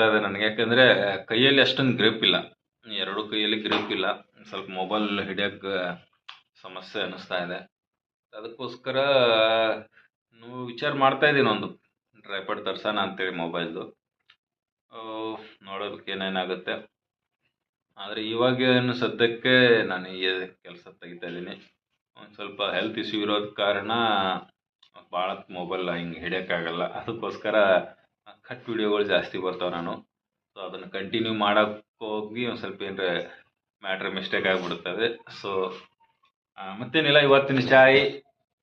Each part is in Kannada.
ಆಗ್ತಾ ಇದೆ ನನಗೆ. ಯಾಕಂದರೆ ಕೈಯಲ್ಲಿ ಅಷ್ಟೊಂದು ಗ್ರಿಪ್ ಇಲ್ಲ. ಎರಡು ಕೈಯಲ್ಲಿ ಗ್ರಿಪ್ ಇಲ್ಲ. ಸ್ವಲ್ಪ ಮೊಬೈಲ್ ಹಿಡಿಯೋಕ್ಕೆ ಸಮಸ್ಯೆ ಅನ್ನಿಸ್ತಾ ಇದೆ. ಅದಕ್ಕೋಸ್ಕರ ನೀವು ವಿಚಾರ ಮಾಡ್ತಾ ಇದ್ದೀನಿ ಒಂದು. ಟ್ರೈಪಾಡ್ ತರ್ಸೋಣ ಅಂತೇಳಿ ಮೊಬೈಲ್ದು ನೋಡೋದಕ್ಕೆ ಏನೇನಾಗುತ್ತೆ. ಆದರೆ ಇವಾಗ ಏನು ಸದ್ಯಕ್ಕೆ ನಾನು ಈ ಕೆಲಸ ತೆಗಿತಾ ಇದ್ದೀನಿ. ಒಂದು ಸ್ವಲ್ಪ ಹೆಲ್ತ್ ಇಶ್ಯೂ ಇರೋದ ಕಾರಣ ಭಾಳ ಮೊಬೈಲ್ ಹಿಂಗೆ ಹಿಡಿಯೋಕ್ಕಾಗಲ್ಲ. ಅದಕ್ಕೋಸ್ಕರ ಕಟ್ ವೀಡಿಯೋಗಳು ಜಾಸ್ತಿ ಬರ್ತಾವೆ ನಾನು. ಸೊ ಅದನ್ನು ಕಂಟಿನ್ಯೂ ಮಾಡೋಕ್ಕೆ ಹೋಗಿ ಒಂದು ಸ್ವಲ್ಪ ಏನಾರ ಮ್ಯಾಟ್ರ್ ಮಿಸ್ಟೇಕ್ ಆಗಿಬಿಡುತ್ತದೆ ಸೊ ಮತ್ತೇನಿಲ್ಲ, ಇವತ್ತಿನ ಚಾಯ್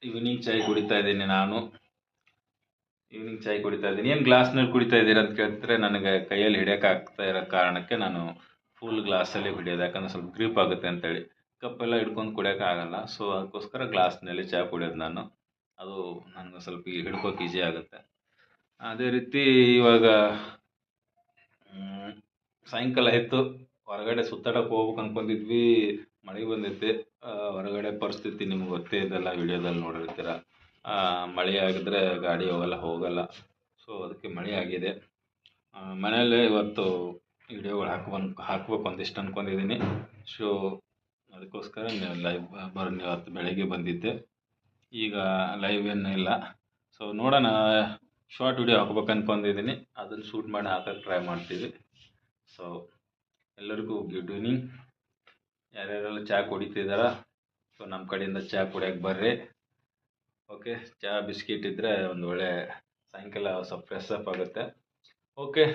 ಈವ್ನಿಂಗ್ ಚಾಯ್ ಕುಡಿತಾ ಇದ್ದೀನಿ ನಾನು. ಈವ್ನಿಂಗ್ ಚಾಯ್ ಕುಡಿತಾ ಇದ್ದೀನಿ. ಏನು ಗ್ಲಾಸ್ನಲ್ಲಿ ಕುಡಿತಾ ಇದ್ದೀರಾ ಅಂತ ಕೇಳ್ತಾರೆ ನನಗೆ ಕೈಯಲ್ಲಿ ಹಿಡಿಯೋಕ್ಕಾಗ್ತಾ ಇರೋ ಕಾರಣಕ್ಕೆ ನಾನು ಫುಲ್ ಗ್ಲಾಸಲ್ಲಿ ಹಿಡಿಯೋದು ಯಾಕಂದ್ರೆ ಸ್ವಲ್ಪ ಗ್ರೀಪ್ ಆಗುತ್ತೆ ಅಂತೇಳಿ. ಕಪ್ಪೆಲ್ಲ ಹಿಡ್ಕೊಂಡು ಕುಡಿಯೋಕೆ ಆಗಲ್ಲ. ಸೊ ಅದಕ್ಕೋಸ್ಕರ ಗ್ಲಾಸ್ನಲ್ಲಿ ಚಾಯ್ ಕುಡಿಯೋದು ನಾನು. ಅದು ನನಗೆ ಸ್ವಲ್ಪ ಹಿಡ್ಕೋಕೆ ಈಸಿ ಆಗುತ್ತೆ. ಅದೇ ರೀತಿ ಇವಾಗ ಸಾಯಂಕಾಲ ಆಯಿತು. ಹೊರಗಡೆ ಸುತ್ತಾಡಕ್ಕೆ ಹೋಗ್ಬೇಕು ಅನ್ಕೊಂಡಿದ್ವಿ. ಮಳೆ ಬಂದೈತೆ. ಹೊರಗಡೆ ಪರಿಸ್ಥಿತಿ ನಿಮ್ಗೆ ಗೊತ್ತೇ ಇದೆಲ್ಲ ವಿಡಿಯೋದಲ್ಲಿ ನೋಡಿರ್ತೀರ. ಮಳೆ ಆಗಿದ್ರೆ ಗಾಡಿ ಹೋಗಲ್ಲ ಹೋಗಲ್ಲ. ಸೊ ಅದಕ್ಕೆ ಮಳೆ ಆಗಿದೆ. ಮನೆಯಲ್ಲೇ ಇವತ್ತು ವಿಡಿಯೋಗಳು ಹಾಕ್ಬಂದು ಹಾಕ್ಬೇಕು ಒಂದಿಷ್ಟು ಅನ್ಕೊಂಡಿದ್ದೀನಿ. ಸೊ ಅದಕ್ಕೋಸ್ಕರ ನೀವು ಲೈವ್ ಬರೋ ಇವತ್ತು ಬೆಳಗ್ಗೆ ಬಂದಿದ್ದೆ. ಈಗ ಲೈವ್ ಏನೂ ಇಲ್ಲ. ಸೊ ನೋಡೋಣ. ಶಾರ್ಟ್ ವಿಡಿಯೋ ಹಾಕ್ಬೇಕು ಅನ್ಕೊಂಡಿದ್ದೀನಿ ಅದನ್ನು ಶೂಟ್ ಮಾಡಿ ಹಾಕೋಕ್ಕೆ ಟ್ರೈ ಮಾಡ್ತೀವಿ. ಸೊ ಎಲ್ಲರಿಗೂ ಗುಡ್ ಈವ್ನಿಂಗ್ ಯಾರ್ಯಾರೆಲ್ಲ ಚಹಾ ಕುಡಿತಿದ್ದಾರ ಸೊ ನಮ್ಮ ಕಡೆಯಿಂದ ಚಹಾ ಕುಡಿಯೋಕ್ಕೆ ಬರ್ರಿ. ಓಕೆ ಚಹಾ ಬಿಸ್ಕಿಟ್ ಇದ್ದರೆ ಒಂದು ಒಳ್ಳೆ ಸಾಯಂಕಾಲ ಸ್ವಲ್ಪ ಫ್ರೆಶ್ ಅಪ್ ಆಗುತ್ತೆ. ಓಕೆ